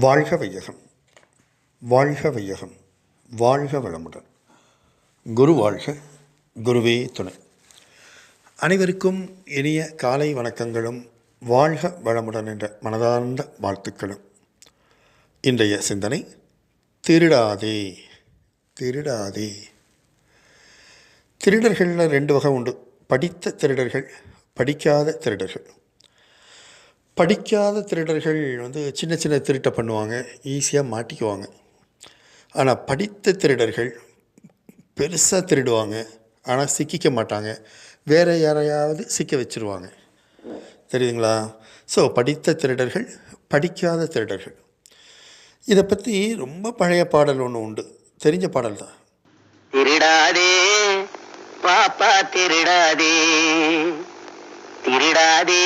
வாழ்க வையகம். வாழ்க வையகம். வாழ்க வளமுடன். குரு வாழ்க. குருவே துணை. அனைவருக்கும் இனிய காலை வணக்கங்களும் வாழ்க வளமுடன் என்ற மனதார்ந்த வாழ்த்துக்களும். இன்றைய சிந்தனை திருடாதே திருடாதே. திருடர்களில் ரெண்டு வகை உண்டு. படித்த திருடர்கள் படிக்காத திருடர்கள். படிக்காத திருடர்கள் வந்து சின்ன சின்ன திருட்டை பண்ணுவாங்க ஈஸியாக மாட்டிக்குவாங்க. ஆனால் படித்த திருடர்கள் பெருசாக திருடுவாங்க ஆனால் சிக்கிக்க மாட்டாங்க. வேறு யாரையாவது சிக்க வச்சுருவாங்க. தெரியுதுங்களா? ஸோ படித்த திருடர்கள் படிக்காத திருடர்கள். இதை பற்றி ரொம்ப பழைய பாடல் ஒன்று உண்டு. தெரிஞ்ச பாடல் தான். திருடாதே பாப்பா திருடாதே. திருடாதே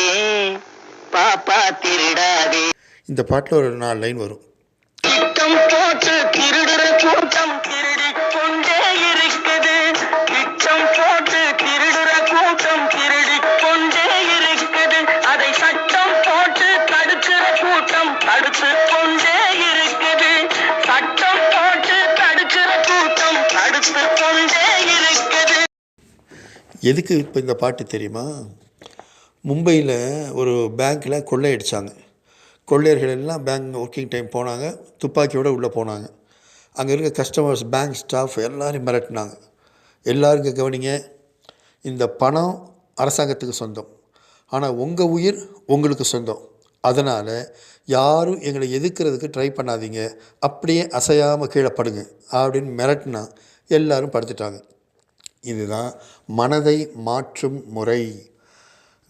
பாப்பா திருடாதே இந்த பாட்டில் ஒரு நாலு லைன் வரும். திட்டம் போட்டு திருடுற கூட்டம் திருடி கொண்டே இருக்குது. திட்டம் போட்டு திருடுற கூட்டம் திருடி கொண்டே இருக்குது. அதை சட்டம் போட்டு தடுக்கிற கூட்டம் தடுத்து கொண்டே இருக்குது. சட்டம் போட்டு தடுக்கிற கூட்டம் தடுத்து கொண்டே இருக்குது. எதுக்கு இப்போ இந்த பாட்டு தெரியுமா? மும்பையில் ஒரு பேங்க்கில் கொள்ளையடித்தாங்க கொள்ளையர்கள் எல்லாம் பேங்க் ஒர்க்கிங் டைம் போனாங்க துப்பாக்கியோடு உள்ளே போனாங்க. அங்கே இருக்க கஸ்டமர்ஸ் பேங்க் ஸ்டாஃப் எல்லோரும் மிரட்டினாங்க. எல்லாருக்கும் கவனிங்க இந்த பணம் அரசாங்கத்துக்கு சொந்தம். ஆனால் உங்கள் உயிர் உங்களுக்கு சொந்தம். அதனால் யாரும் எங்களை எதிர்க்கிறதுக்கு ட்ரை பண்ணாதீங்க. அப்படியே அசையாமல் கீழே படுங்க அப்படின்னு மிரட்டினா எல்லோரும் படுத்துட்டாங்க. இதுதான் மனதை மாற்றும் முறை.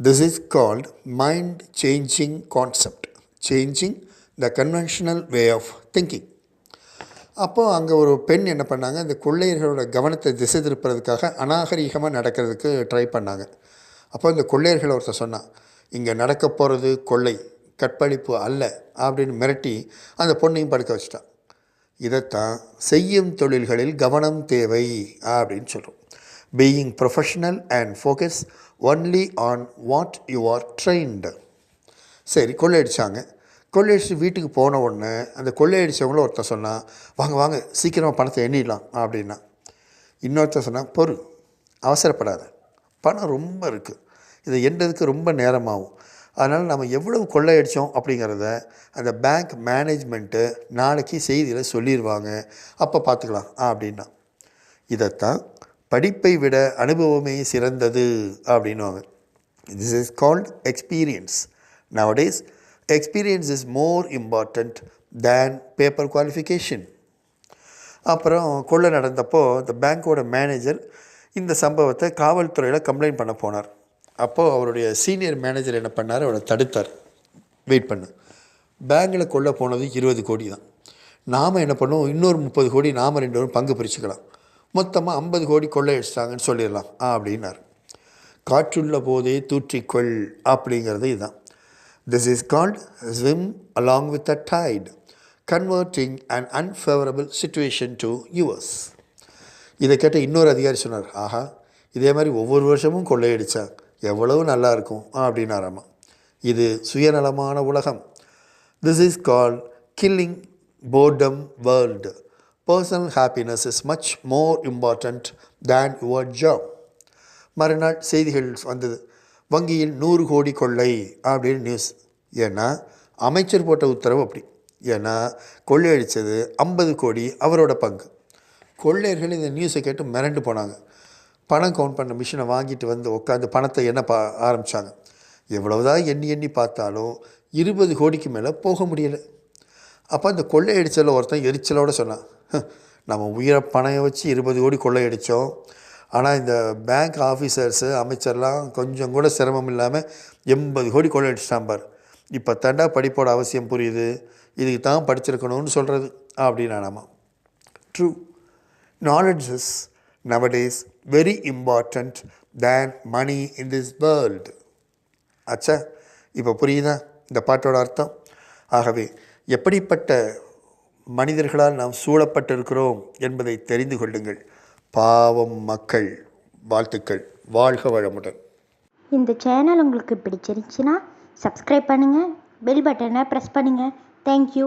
This is called mind changing concept changing the conventional way of thinking அப்போது அங்கே ஒரு பெண் என்ன பண்ணாங்க இந்த கொள்ளையர்களோட கவனத்தை திசை திருப்புறதுக்காக அநாகரீகமாக நடக்கிறதுக்கு ட்ரை பண்ணாங்க. அப்போ இந்த கொள்ளையர்கள் ஒருத்தர் சொன்னான் இங்கே நடக்க போகிறது கொள்ளை கற்பழிப்பு அல்ல அப்படின்னு மிரட்டி அந்த பொண்ணையும் படுக்க வச்சிட்டான். இதைத்தான் செய்யும் தொழில்களில் கவனம் தேவை அப்படின்னு சொல்கிறோம் being professional and focus only on what you are trained சரி கொள்ளையடித்தாங்க கொள்ளையடிச்சு வீட்டுக்கு போன உடனே அந்த கொள்ளையடித்தவங்களும் ஒருத்தர் சொன்னான் வாங்க வாங்க சீக்கிரமாக பணத்தை எண்ணிடலாம் அப்படின்னா. இன்னொருத்தர் சொன்னால் பொறு அவசரப்படாத. பணம் ரொம்ப இருக்குது இதை எண்ணதுக்கு ரொம்ப நேரமாகும். அதனால் நம்ம எவ்வளவு கொள்ளையடித்தோம் அப்படிங்கிறத அந்த பேங்க் மேனேஜ்மெண்ட்டு நாளைக்கு செய்தியில் சொல்லிடுவாங்க அப்போ பார்த்துக்கலாம் அப்படின்னா. இதைத்தான் படிப்பை விட அனுபவமே சிறந்தது அப்படின்னுவாங்க. This is called experience nowadays experience is more important than paper qualification அப்புறம் கொள்ளை நடந்தப்போ இந்த பேங்க்கோட மேனேஜர் இந்த சம்பவத்தை காவல்துறையில் கம்ப்ளைண்ட் பண்ண போனார். அப்போது அவருடைய சீனியர் மேனேஜர் என்ன பண்ணார்? அவரை தடுத்தார். வெயிட் பண்ணு. பேங்கில் கொள்ள போனது இருபது கோடி தான். நாம் என்ன பண்ணுவோம்? இன்னொரு முப்பது கோடி நாம் ரெண்டு பேரும் பங்கு பிரிச்சுக்கலாம். மொத்தமாக ஐம்பது கோடி கொள்ளையடிச்சிட்டாங்கன்னு சொல்லிடலாம். ஆ அப்படின்னார். காற்றுள்ள போதே தூற்றிக்கொள் அப்படிங்கிறது இதுதான். This is called swim along with a tide converting and unfavourable situation to yours இதை கேட்ட இன்னொரு அதிகாரி சொன்னார் ஆஹா இதே மாதிரி ஒவ்வொரு வருஷமும் கொள்ளையடிச்சா எவ்வளவு நல்லா இருக்கும் அப்படின்னாராமா. இது சுயநலமான உலகம். This is call killing boredom world personal happiness is much more important than your job மறுநாள் செய்திகள் வந்தது. வங்கியில் நூறு கோடி கொள்ளை அப்படின்னு நியூஸ் ஏன்னா அமைச்சர் போட்ட உத்தரவு அப்படி. ஏன்னா கொள்ளையடித்தது ஐம்பது கோடி அவரோட பங்கு. கொள்ளையர்கள் இந்த நியூஸை கேட்டு மிரண்டு போனாங்க. பணம் கவுண்ட் பண்ண மிஷினை வாங்கிட்டு வந்து உட்காந்து பணத்தை என்ன பா ஆரம்பித்தாங்க எவ்வளவுதான் எண்ணி எண்ணி பார்த்தாலும் இருபது கோடிக்கு மேலே போக முடியலை. அப்போ அந்த கொள்ளையடிச்சல ஒருத்தன் எரிச்சலோடு சொன்னான். நம்ம உயிரை பணையை வச்சு இருபது கோடி கொள்ளையடித்தோம் ஆனால் இந்த பேங்க் ஆஃபீஸர்ஸு அமைச்சர்லாம் கொஞ்சம் கூட சிரமம் இல்லாமல் எண்பது கோடி கொள்ளையடிச்சிட்டான் பார். இப்போ தாண்டா படிப்போட அவசியம் புரியுது. இதுக்கு தான் படிச்சிருக்கணும்னு சொல்கிறது அப்படின்னானாமா. True knowledge is nowadays very important than money in this world அச்சா இப்போ புரியுதா இந்த பாட்டோட அர்த்தம்? ஆகவே எப்படிப்பட்ட மனிதர்களால் நாம் சூழப்பட்டிருக்கிறோம் என்பதை தெரிந்து கொள்ளுங்கள். பாவம் மக்கள். வாழ்த்துக்கள். வாழ்க வளமுடன். இந்த சேனல் உங்களுக்கு பிடிச்சிருந்துச்சுன்னா சப்ஸ்கிரைப் பண்ணுங்கள் பெல் பட்டனை ப்ரெஸ் பண்ணுங்கள் தேங்க்யூ